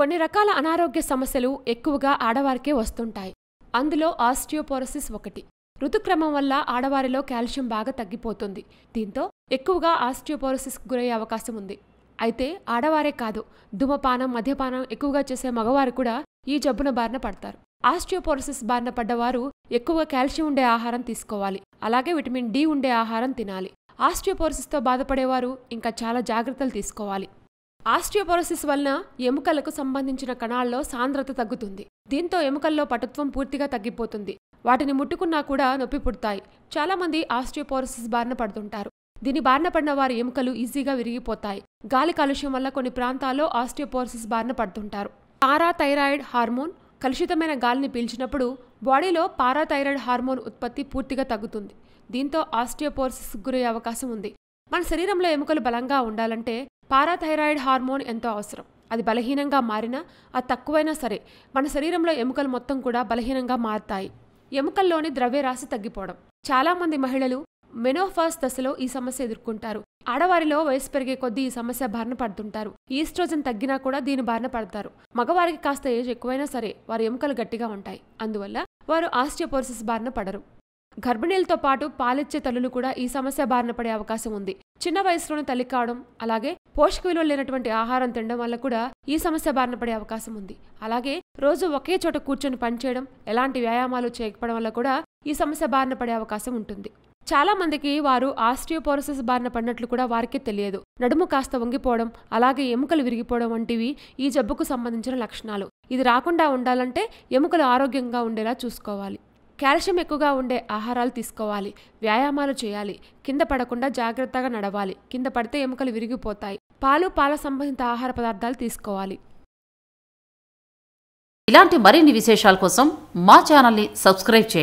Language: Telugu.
కొన్ని రకాల అనారోగ్య సమస్యలు ఎక్కువగా ఆడవారికే వస్తుంటాయి. అందులో ఆస్టియోపోరసిస్ ఒకటి. ఋతుక్రమం వల్ల ఆడవారిలో కాల్షియం బాగా తగ్గిపోతుంది. దీంతో ఎక్కువగా ఆస్టియోపోరోసిస్ గురయ్యే అవకాశం ఉంది. అయితే ఆడవారే కాదు ధూమపానం మద్యపానం ఎక్కువగా చేసే మగవారు కూడా ఈ జబ్బున బారిన పడతారు. ఆస్టియోపోరసిస్ బారిన పడ్డవారు ఎక్కువగా కాల్షియం ఉండే ఆహారం తీసుకోవాలి. అలాగే విటమిన్ డి ఉండే ఆహారం తినాలి. ఆస్టియోపోరసిస్తో బాధపడేవారు ఇంకా చాలా జాగ్రత్తలు తీసుకోవాలి. ఆస్టియోపోరోసిస్ వలన ఎముకలకు సంబంధించిన కణాల్లో సాంద్రత తగ్గుతుంది. దీంతో ఎముకల్లో పటుత్వం పూర్తిగా తగ్గిపోతుంది. వాటిని ముట్టుకున్నా కూడా నొప్పి పుడతాయి. చాలామంది ఆస్టియోపోరోసిస్ బారిన పడుతుంటారు. దీని బారిన పడిన వారి ఎముకలు ఈజీగా విరిగిపోతాయి. గాలి కాలుష్యం వల్ల కొన్ని ప్రాంతాల్లో ఆస్టియోపోరోసిస్ బారిన పడుతుంటారు. పారాథైరాయిడ్ హార్మోన్ కలుషితమైన గాలిని పీల్చినప్పుడు బాడీలో పారాథైరాయిడ్ హార్మోన్ ఉత్పత్తి పూర్తిగా తగ్గుతుంది. దీంతో ఆస్టియోపోరోసిస్ గురయ్యే అవకాశం ఉంది. మన శరీరంలో ఎముకలు బలంగా ఉండాలంటే పారాథైరాయిడ్ హార్మోన్ ఎంతో అవసరం. అది బలహీనంగా మారినా అది తక్కువైనా సరే మన శరీరంలో ఎముకలు మొత్తం కూడా బలహీనంగా మారుతాయి. ఎముకల్లోని ద్రవ్యరాశి తగ్గిపోవడం. చాలామంది మహిళలు మెనోఫాస్ దశలో ఈ సమస్య ఎదుర్కొంటారు. ఆడవారిలో వయసు పెరిగే కొద్దీ ఈ సమస్య బారిన పడుతుంటారు. ఈస్ట్రోజన్ తగ్గినా కూడా దీని బారిన పడతారు. మగవారికి కాస్త ఏజ్ ఎక్కువైనా సరే వారి ఎముకలు గట్టిగా ఉంటాయి. అందువల్ల వారు ఆస్టియోపోరోసిస్ బారిన పడరు. గర్భిణీలతో పాటు పాలిచ్చే తల్లులు కూడా ఈ సమస్య బారిన పడే అవకాశం ఉంది. చిన్న వయసులోనే తల్లి కావడం అలాగే పోషక విలువలు లేనటువంటి ఆహారం తినడం వల్ల కూడా ఈ సమస్య బారిన పడే అవకాశం ఉంది. అలాగే రోజు ఒకే చోట కూర్చొని పనిచేయడం ఎలాంటి వ్యాయామాలు చేయకపోవడం వల్ల కూడా ఈ సమస్య బారిన పడే అవకాశం ఉంటుంది. చాలా మందికి వారు ఆస్టియోపోరోసిస్ బారిన పడినట్లు కూడా వారికే తెలియదు. నడుము కాస్త వంగిపోవడం అలాగే ఎముకలు విరిగిపోవడం వంటివి ఈ జబ్బుకు సంబంధించిన లక్షణాలు. ఇది రాకుండా ఉండాలంటే ఎముకలు ఆరోగ్యంగా ఉండేలా చూసుకోవాలి. కాల్షియం ఎక్కువగా ఉండే ఆహారాలు తీసుకోవాలి. వ్యాయామాలు చేయాలి. కింద పడకుండా జాగ్రత్తగా నడవాలి. కింద పడితే ఎముకలు విరిగిపోతాయి. పాలు పాల సంబంధిత ఆహార పదార్థాలు తీసుకోవాలి. ఇలాంటి మరిన్ని విశేషాల కోసం మా ఛానల్ని సబ్స్క్రైబ్ చేయండి.